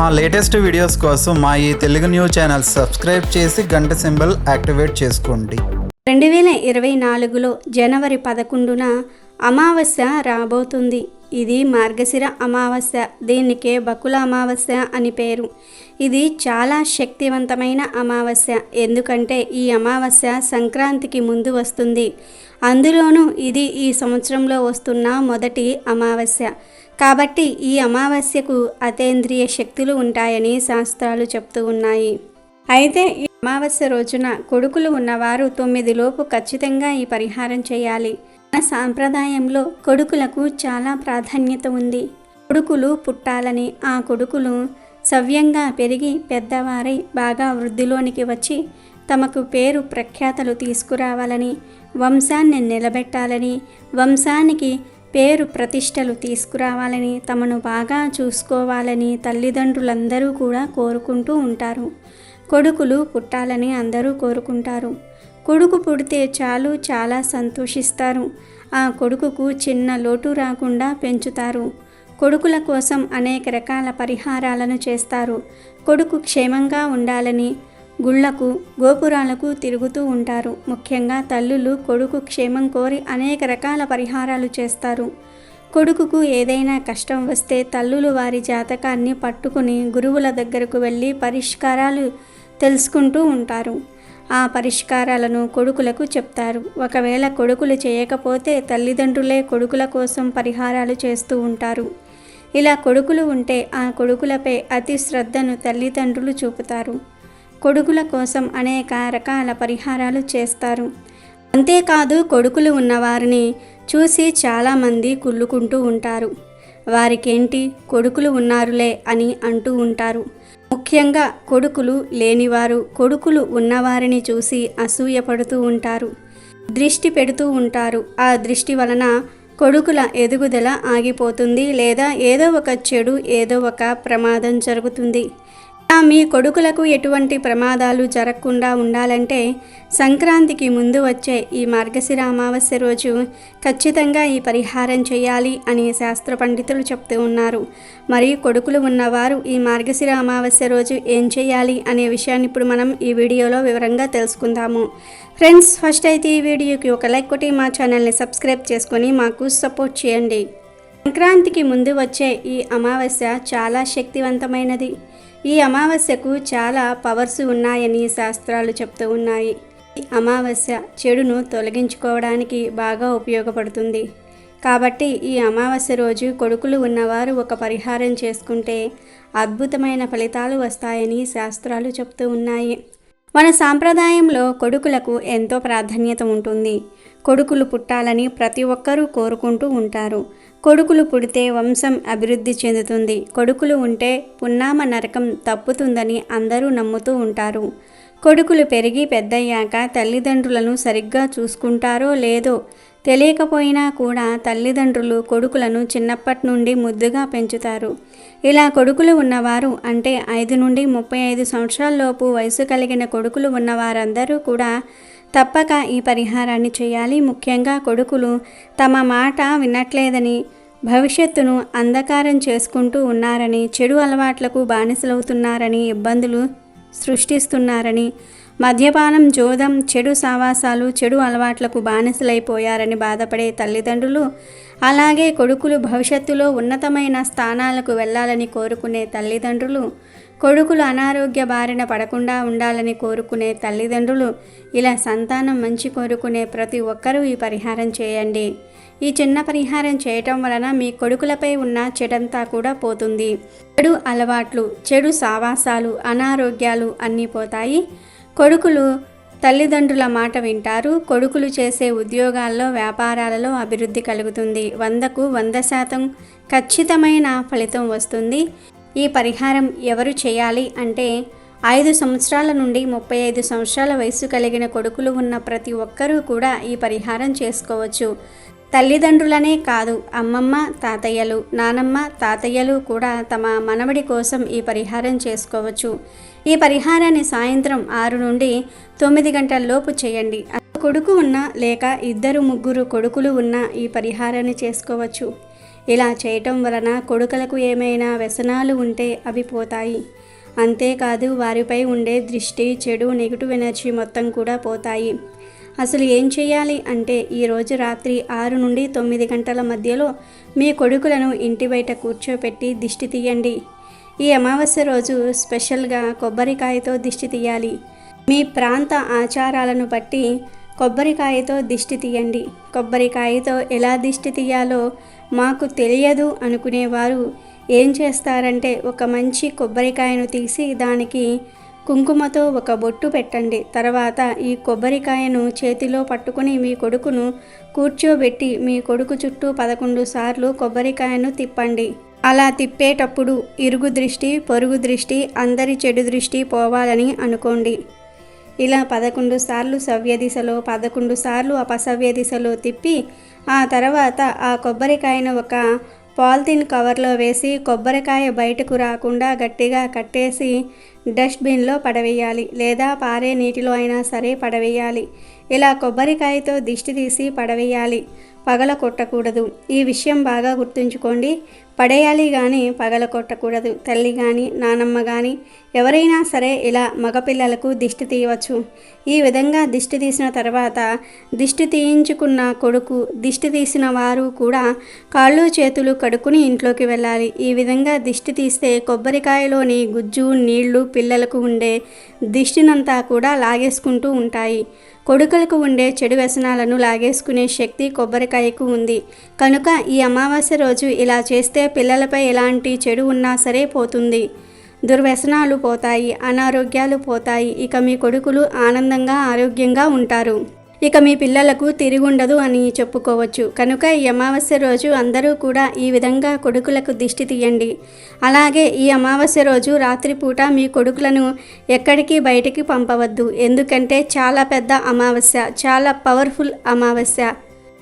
మా latest videos కోసం మా ఈ తెలుగు న్యూస్ ఛానల్ సబ్స్క్రైబ్ చేసి గంట సింబల్ యాక్టివేట్ చేసుకోండి. రెండు వేల ఇరవై నాలుగులో జనవరి పదకొండున అమావాస్య రాబోతుంది. ఇది మార్గశిర అమావాస్య దీనికే బకుల అమావాస్య అని పేరు. ఇది చాలా శక్తివంతమైన అమావాస్య ఎందుకంటే ఈ అమావాస్య సంక్రాంతికి ముందు వస్తుంది. అందులోనూ ఇది ఈ సంవత్సరంలో వస్తున్న మొదటి అమావాస్య. కాబట్టి ఈ అమావాస్యకు అతేంద్రియ శక్తులు ఉంటాయని శాస్త్రాలు చెప్తూ ఉన్నాయి. అయితే ఈ అమావాస్య రోజున కొడుకులు ఉన్నవారు తొమ్మిది లోపు ఖచ్చితంగా ఈ పరిహారం చేయాలి. మన సాంప్రదాయంలో కొడుకులకు చాలా ప్రాధాన్యత ఉంది. కొడుకులు పుట్టాలని ఆ కొడుకులు సవ్యంగా పెరిగి పెద్దవారై బాగా వృద్ధిలోనికి వచ్చి తమకు పేరు ప్రఖ్యాతలు తీసుకురావాలని వంశాన్ని నిలబెట్టాలని వంశానికి పేరు ప్రతిష్టలు తీసుకురావాలని తమను బాగా చూసుకోవాలని తల్లిదండ్రులందరూ కూడా కోరుకుంటూ ఉంటారు. కొడుకులు పుట్టాలని అందరూ కోరుకుంటారు. కొడుకు పుడితే చాలు చాలా సంతోషిస్తారు. ఆ కొడుకుకు చిన్న లోటు రాకుండా పెంచుతారు. కొడుకుల కోసం అనేక రకాల పరిహారాలను చేస్తారు. కొడుకు క్షేమంగా ఉండాలని గుళ్ళకు గోపురాలకు తిరుగుతూ ఉంటారు. ముఖ్యంగా తల్లులు కొడుకు క్షేమం కోరి అనేక రకాల పరిహారాలు చేస్తారు. కొడుకుకు ఏదైనా కష్టం వస్తే తల్లులు వారి జాతకాన్ని పట్టుకుని గురువుల దగ్గరకు వెళ్ళి పరిష్కారాలు తెలుసుకుంటూ ఉంటారు. ఆ పరిష్కారాలను కొడుకులకు చెప్తారు. ఒకవేళ కొడుకులు చేయకపోతే తల్లిదండ్రులే కొడుకుల కోసం పరిహారాలు చేస్తూ ఉంటారు. ఇలా కొడుకులు ఉంటే ఆ కొడుకులపై అతి శ్రద్ధను తల్లిదండ్రులు చూపుతారు. కొడుకుల కోసం అనేక రకాల పరిహారాలు చేస్తారు. అంతేకాదు కొడుకులు ఉన్నవారిని చూసి చాలామంది కుళ్ళుకుంటూ ఉంటారు. వారికేంటి? కొడుకులు ఉన్నారులే అని అంటూ ఉంటారు. ముఖ్యంగా కొడుకులు లేనివారు కొడుకులు ఉన్నవారిని చూసి అసూయపడుతూ ఉంటారు. దృష్టి పెడుతూ ఉంటారు. ఆ దృష్టి వలన కొడుకుల ఎదుగుదల ఆగిపోతుంది లేదా ఏదో ఒక చెడు ఏదో ఒక ప్రమాదం జరుగుతుంది. మీ కొడుకులకు ఎటువంటి ప్రమాదాలు జరగకుండా ఉండాలంటే సంక్రాంతికి ముందు వచ్చే ఈ మార్గశిర అమావాస్య రోజు ఖచ్చితంగా ఈ పరిహారం చేయాలి అని శాస్త్ర పండితులు చెప్తూ ఉన్నారు. మరి కొడుకులు ఉన్నవారు ఈ మార్గశిర అమావాస్య రోజు ఏం చేయాలి అనే విషయాన్ని ఇప్పుడు మనం ఈ వీడియోలో వివరంగా తెలుసుకుందాము. ఫ్రెండ్స్ ఫస్ట్ అయితే ఈ వీడియోకి ఒక లైక్ కొట్టి మా ఛానల్ని సబ్స్క్రైబ్ చేసుకొని మాకు సపోర్ట్ చేయండి. సంక్రాంతికి ముందు వచ్చే ఈ అమావాస్య చాలా శక్తివంతమైనది. ఈ అమావాస్యకు చాలా పవర్స్ ఉన్నాయని శాస్త్రాలు చెప్తూ ఉన్నాయి. అమావాస్య చెడును తొలగించుకోవడానికి బాగా ఉపయోగపడుతుంది. కాబట్టి ఈ అమావాస్య రోజు కొడుకులు ఉన్నవారు ఒక పరిహారం చేసుకుంటే అద్భుతమైన ఫలితాలు వస్తాయని శాస్త్రాలు చెప్తూ ఉన్నాయి. మన సాంప్రదాయంలో కొడుకులకు ఎంతో ప్రాధాన్యత ఉంటుంది. కొడుకులు పుట్టాలని ప్రతి ఒక్కరూ కోరుకుంటూ ఉంటారు. కొడుకులు పుడితే వంశం అభివృద్ధి చెందుతుంది. కొడుకులు ఉంటే పున్నామ నరకం తప్పుతుందని అందరూ నమ్ముతూ ఉంటారు. కొడుకులు పెరిగి పెద్దయ్యాక తల్లిదండ్రులను సరిగ్గా చూసుకుంటారో లేదో తెలియకపోయినా కూడా తల్లిదండ్రులు కొడుకులను చిన్నప్పటి నుండి ముద్దుగా పెంచుతారు. ఇలా కొడుకులు ఉన్నవారు అంటే ఐదు నుండి ముప్పై ఐదు సంవత్సరాలలోపు వయసు కలిగిన కొడుకులు ఉన్నవారందరూ కూడా తప్పక ఈ పరిహారాన్ని చేయాలి. ముఖ్యంగా కొడుకులు తమ మాట వినట్లేదని భవిష్యత్తును అంధకారం చేసుకుంటూ ఉన్నారని చెడు అలవాట్లకు బానిసలవుతున్నారని ఇబ్బందులు సృష్టిస్తున్నారని మద్యపానం జోదం చెడు సావాసాలు చెడు అలవాట్లకు బానిసలైపోయారని బాధపడే తల్లిదండ్రులు అలాగే కొడుకులు భవిష్యత్తులో ఉన్నతమైన స్థానాలకు వెళ్ళాలని కోరుకునే తల్లిదండ్రులు కొడుకులు అనారోగ్య బారిన పడకుండా ఉండాలని కోరుకునే తల్లిదండ్రులు ఇలా సంతానం మంచి కోరుకునే ప్రతి ఒక్కరూ ఈ పరిహారం చేయండి. ఈ చిన్న పరిహారం చేయటం వలన మీ కొడుకులపై ఉన్న చెడంతా కూడా పోతుంది. చెడు అలవాట్లు చెడు సావాసాలు అనారోగ్యాలు అన్నీ పోతాయి. కొడుకులు తల్లిదండ్రుల మాట వింటారు. కొడుకులు చేసే ఉద్యోగాల్లో వ్యాపారాలలో అభివృద్ధి కలుగుతుంది. వందకు వంద శాతం ఖచ్చితమైన ఫలితం వస్తుంది. ఈ పరిహారం ఎవరు చేయాలి అంటే ఐదు సంవత్సరాల నుండి ముప్పై ఐదు సంవత్సరాల వయసు కలిగిన కొడుకులు ఉన్న ప్రతి ఒక్కరూ కూడా ఈ పరిహారం చేసుకోవచ్చు. తల్లిదండ్రులనే కాదు అమ్మమ్మ తాతయ్యలు నానమ్మ తాతయ్యలు కూడా తమ మనవడి కోసం ఈ పరిహారం చేసుకోవచ్చు. ఈ పరిహారాన్ని సాయంత్రం ఆరు నుండి తొమ్మిది గంటల లోపు చేయండి కొడుకు ఉన్న లేక ఇద్దరు ముగ్గురు కొడుకులు ఉన్న ఈ పరిహారాన్ని చేసుకోవచ్చు. ఇలా చేయటం వలన కొడుకులకు ఏమైనా వ్యసనాలు ఉంటే అవి పోతాయి. అంతేకాదు వారిపై ఉండే దృష్టి చెడు నెగిటివ్ ఎనర్జీ మొత్తం కూడా పోతాయి. అసలు ఏం చేయాలి అంటే ఈరోజు రాత్రి ఆరు నుండి తొమ్మిది గంటల మధ్యలో మీ కొడుకులను ఇంటి బయట కూర్చోపెట్టి దిష్టి తీయండి. ఈ అమావాస్య రోజు స్పెషల్గా కొబ్బరికాయతో దిష్టి తీయాలి. మీ ప్రాంత ఆచారాలను బట్టి కొబ్బరికాయతో దిష్టి తీయండి. కొబ్బరికాయతో ఎలా దిష్టి తీయాలో మాకు తెలియదు అనుకునేవారు. ఏం చేస్తారంటే ఒక మంచి కొబ్బరికాయను తీసి దానికి కుంకుమతో ఒక బొట్టు పెట్టండి. తర్వాత ఈ కొబ్బరికాయను చేతిలో పట్టుకుని మీ కొడుకును కూర్చోబెట్టి మీ కొడుకు చుట్టూ పదకొండు సార్లు కొబ్బరికాయను తిప్పండి. అలా తిప్పేటప్పుడు ఇరుగు దృష్టి పొరుగు దృష్టి అందరి చెడు దృష్టి పోవాలని అనుకోండి. ఇలా పదకొండు సార్లు సవ్య దిశలో పదకొండు సార్లు అపసవ్య దిశలో తిప్పి ఆ తర్వాత ఆ కొబ్బరికాయను ఒక పాలిథిన్ కవర్లో వేసి కొబ్బరికాయ బయటకు రాకుండా గట్టిగా కట్టేసి డస్ట్బిన్లో పడవేయాలి లేదా పారే నీటిలో అయినా సరే పడవేయాలి. ఇలా కొబ్బరికాయతో దిష్టి తీసి పడవేయాలి. పగల కొట్టకూడదు. ఈ విషయం బాగా గుర్తుంచుకోండి. పడేయాలి కానీ పగల కొట్టకూడదు. తల్లి కానీ నానమ్మ కానీ ఎవరైనా సరే ఇలా మగపిల్లలకు దిష్టి తీయవచ్చు. ఈ విధంగా దిష్టి తీసిన తర్వాత దిష్టి తీయించుకున్న కొడుకు దిష్టి తీసిన వారు కూడా కాళ్ళు చేతులు కడుక్కుని ఇంట్లోకి వెళ్ళాలి. ఈ విధంగా దిష్టి తీస్తే కొబ్బరికాయలోని గుజ్జు నీళ్ళు పిల్లలకు ఉండే దిష్టినంతా కూడా లాగేసుకుంటూ ఉంటాయి. కొడుకులకు ఉండే చెడు వ్యసనాలను లాగేసుకునే శక్తి కొబ్బరికాయకు ఉంది. కనుక ఈ అమావాస్య రోజు ఇలా చేస్తే పిల్లలపై ఎలాంటి చెడు ఉన్నా సరే పోతుంది. దుర్వ్యసనాలు పోతాయి అనారోగ్యాలు పోతాయి. ఇక మీ కొడుకులు ఆనందంగా ఆరోగ్యంగా ఉంటారు. ఇక మీ పిల్లలకు తిరుగుండదు అని చెప్పుకోవచ్చు. కనుక ఈ అమావాస్య రోజు అందరూ కూడా ఈ విధంగా కొడుకులకు దిష్టి తీయండి. అలాగే ఈ అమావాస్య రోజు రాత్రిపూట మీ కొడుకులను ఎక్కడికి బయటికి పంపవద్దు. ఎందుకంటే చాలా పెద్ద అమావాస్య చాలా పవర్ఫుల్ అమావాస్య.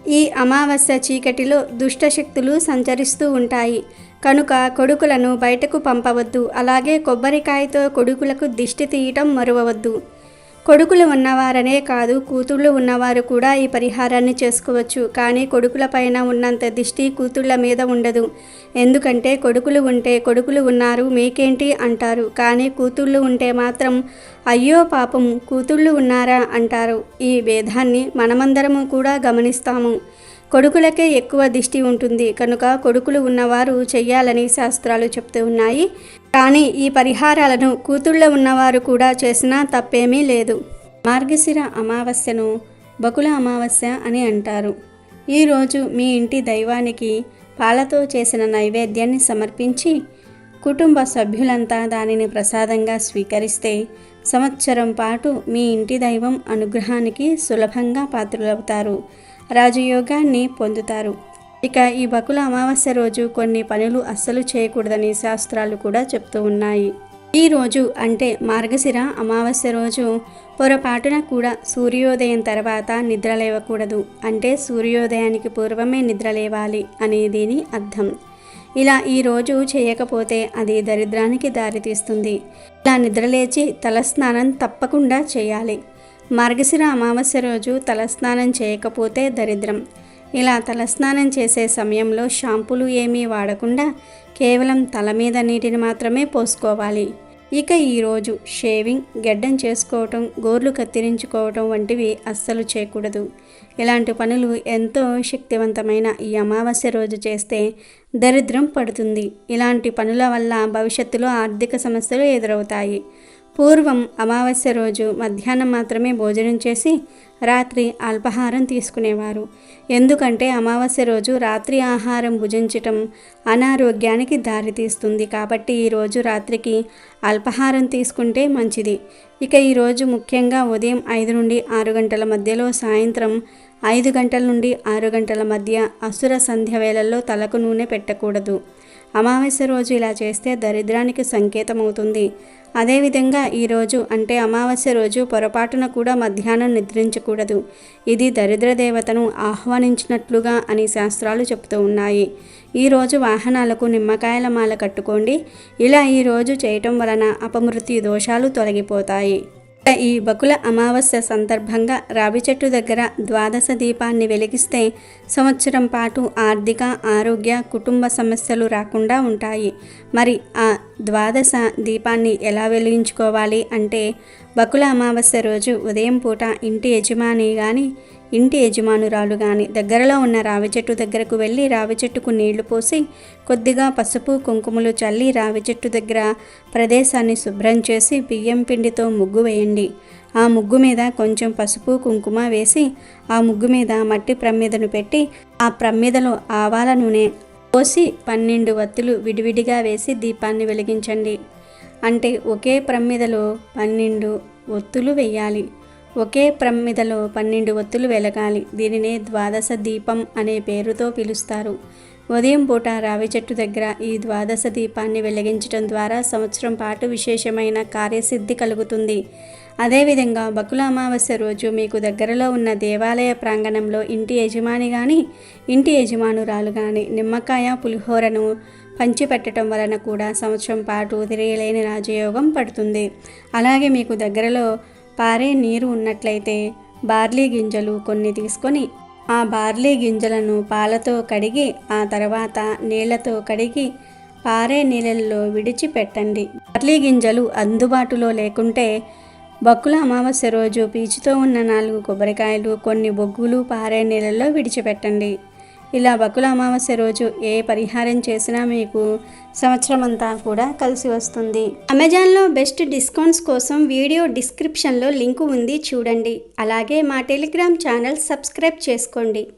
ఈ అమావాస్య చీకటిలో దుష్టశక్తులు సంచరిస్తూ ఉంటాయి. కనుక కొడుకులను బయటకు పంపవద్దు. అలాగే కొబ్బరికాయతో కొడుకులకు దిష్టి తీయటం మరువవద్దు. కొడుకులు ఉన్నవారనే కాదు కూతుళ్ళు ఉన్నవారు కూడా ఈ పరిహారాన్ని చేసుకోవచ్చు. కానీ కొడుకుల పైన ఉన్నంత దిష్టి కూతుళ్ళ మీద ఉండదు. ఎందుకంటే కొడుకులు ఉంటే కొడుకులు ఉన్నారు మీకేంటి అంటారు? కానీ కూతుళ్ళు ఉంటే మాత్రం అయ్యో పాపం కూతుళ్ళు ఉన్నారా అంటారు. ఈ భేదాన్ని మనమందరము కూడా గమనిస్తాము. కొడుకులకే ఎక్కువ దిష్టి ఉంటుంది. కనుక కొడుకులు ఉన్నవారు చెయ్యాలని శాస్త్రాలు చెప్తూ ఉన్నాయి. కానీ ఈ పరిహారాలను కూతుళ్ళ ఉన్నవారు కూడా చేసినా తప్పేమీ లేదు. మార్గశిర అమావాస్యను బకుల అమావాస్య అని అంటారు. ఈరోజు మీ ఇంటి దైవానికి పాలతో చేసిన నైవేద్యాన్ని సమర్పించి కుటుంబ సభ్యులంతా దానిని ప్రసాదంగా స్వీకరిస్తే సంవత్సరం పాటు మీ ఇంటి దైవం అనుగ్రహానికి సులభంగా పాత్రులవుతారు. రాజయోగాన్ని పొందుతారు. ఇక ఈ బకుల అమావాస్య రోజు కొన్ని పనులు అస్సలు చేయకూడదని శాస్త్రాలు కూడా చెప్తూ ఉన్నాయి. ఈ రోజు అంటే మార్గశిర అమావాస్య రోజు పొరపాటున కూడా సూర్యోదయం తర్వాత నిద్ర లేవకూడదు. అంటే సూర్యోదయానికి పూర్వమే నిద్ర లేవాలి అనే దీని అర్థం. ఇలా ఈ రోజు చేయకపోతే అది దరిద్రానికి దారితీస్తుంది. ఇలా నిద్రలేచి తలస్నానం తప్పకుండా చేయాలి. మార్గశిర అమావాస్య రోజు తలస్నానం చేయకపోతే దరిద్రం. ఇలా తలస్నానం చేసే సమయంలో షాంపులు ఏమీ వాడకుండా కేవలం తల మీద నీటిని మాత్రమే పోసుకోవాలి. ఇక ఈరోజు షేవింగ్ గెడ్డం చేసుకోవటం గోర్లు కత్తిరించుకోవటం వంటివి అస్సలు చేయకూడదు. ఇలాంటి పనులు ఎంతో శక్తివంతమైన ఈ అమావాస్య రోజు చేస్తే దరిద్రం పడుతుంది. ఇలాంటి పనుల వల్ల భవిష్యత్తులో ఆర్థిక సమస్యలు ఎదురవుతాయి. పూర్వం అమావాస్య రోజు మధ్యాహ్నం మాత్రమే భోజనం చేసి రాత్రి అల్పాహారం తీసుకునేవారు. ఎందుకంటే అమావాస్య రోజు రాత్రి ఆహారం భుజించటం అనారోగ్యానికి దారితీస్తుంది. కాబట్టి ఈరోజు రాత్రికి అల్పాహారం తీసుకుంటే మంచిది. ఇక ఈరోజు ముఖ్యంగా ఉదయం ఐదు నుండి ఆరు గంటల మధ్యలో సాయంత్రం ఐదు గంటల నుండి ఆరు గంటల మధ్య అసుర సంధ్య వేళల్లో తలకు నూనె పెట్టకూడదు. అమావాస్య రోజు ఇలా చేస్తే దరిద్రానికి సంకేతం అవుతుంది అదేవిధంగా ఈరోజు అంటే అమావాస్య రోజు పొరపాటున కూడా మధ్యాహ్నం నిద్రించకూడదు. ఇది దరిద్ర దేవతను ఆహ్వానించినట్లుగా అని శాస్త్రాలు చెబుతూ ఉన్నాయి. ఈరోజు వాహనాలకు నిమ్మకాయల మాల కట్టుకోండి. ఇలా ఈరోజు చేయటం వలన అపమృత్యు దోషాలు తొలగిపోతాయి. ఈ బకుల అమావాస్య సందర్భంగా రావి చెట్టు దగ్గర ద్వాదశ దీపాన్ని వెలిగిస్తే సంవత్సరం పాటు ఆర్థిక ఆరోగ్య కుటుంబ సమస్యలు రాకుండా ఉంటాయి. మరి ఆ ద్వాదశ దీపాన్ని ఎలా వెలిగించుకోవాలి అంటే బకుల అమావాస్య రోజు ఉదయం పూట ఇంటి యజమాని కానీ ఇంటి యజమానురాలు కానీ దగ్గరలో ఉన్న రావి చెట్టు దగ్గరకు వెళ్ళి రావి చెట్టుకు నీళ్ళు పోసి కొద్దిగా పసుపు కుంకుమలు చల్లి రావి చెట్టు దగ్గర ప్రదేశాన్ని శుభ్రం చేసి బియ్యం పిండితో ముగ్గు వేయండి. ఆ ముగ్గు మీద కొంచెం పసుపు కుంకుమ వేసి ఆ ముగ్గు మీద మట్టి ప్రమ్మిదను పెట్టి ఆ ప్రమ్మిదలో ఆవాల నూనె పోసి పన్నెండు వత్తులు విడివిడిగా వేసి దీపాన్ని వెలిగించండి. అంటే ఒకే ప్రమ్మిదలో పన్నెండు ఒత్తులు వేయాలి ఒకే ప్రమ్మిదలో పన్నెండు ఒత్తులు వెలగాలి. దీనినే ద్వాదశ దీపం అనే పేరుతో పిలుస్తారు. ఉదయం పూట రావి చెట్టు దగ్గర ఈ ద్వాదశ దీపాన్ని వెలిగించడం ద్వారా సంవత్సరం పాటు విశేషమైన కార్యసిద్ధి కలుగుతుంది. అదేవిధంగా బకుల అమావాస్య రోజు మీకు దగ్గరలో ఉన్న దేవాలయ ప్రాంగణంలో ఇంటి యజమాని కానీ ఇంటి యజమానురాలు కానీ నిమ్మకాయ పులిహోరను పంచిపెట్టడం వలన కూడా సంవత్సరం పాటు తిరగలేని రాజయోగం పడుతుంది. అలాగే మీకు దగ్గరలో పారే నీరు ఉన్నట్లయితే బార్లీ గింజలు కొన్ని తీసుకొని ఆ బార్లీ గింజలను పాలతో కడిగి ఆ తర్వాత నీళ్ళతో కడిగి పారే నీళ్ళల్లో విడిచిపెట్టండి. బార్లీ గింజలు అందుబాటులో లేకుంటే బొక్కుల అమావాస్య రోజు పీచుతో ఉన్న నాలుగు కొబ్బరికాయలు కొన్ని బొగ్గులు పారే నీళ్ళల్లో విడిచిపెట్టండి. ఇలా బకుల అమావాస్య రోజు ఏ పరిహారం చేసినా మీకు సంవత్సరం అంతా కూడా కలిసి వస్తుంది. అమెజాన్లో బెస్ట్ డిస్కౌంట్స్ కోసం వీడియో డిస్క్రిప్షన్లో లింకు ఉంది చూడండి. అలాగే మా టెలిగ్రామ్ ఛానల్ సబ్స్క్రైబ్ చేసుకోండి.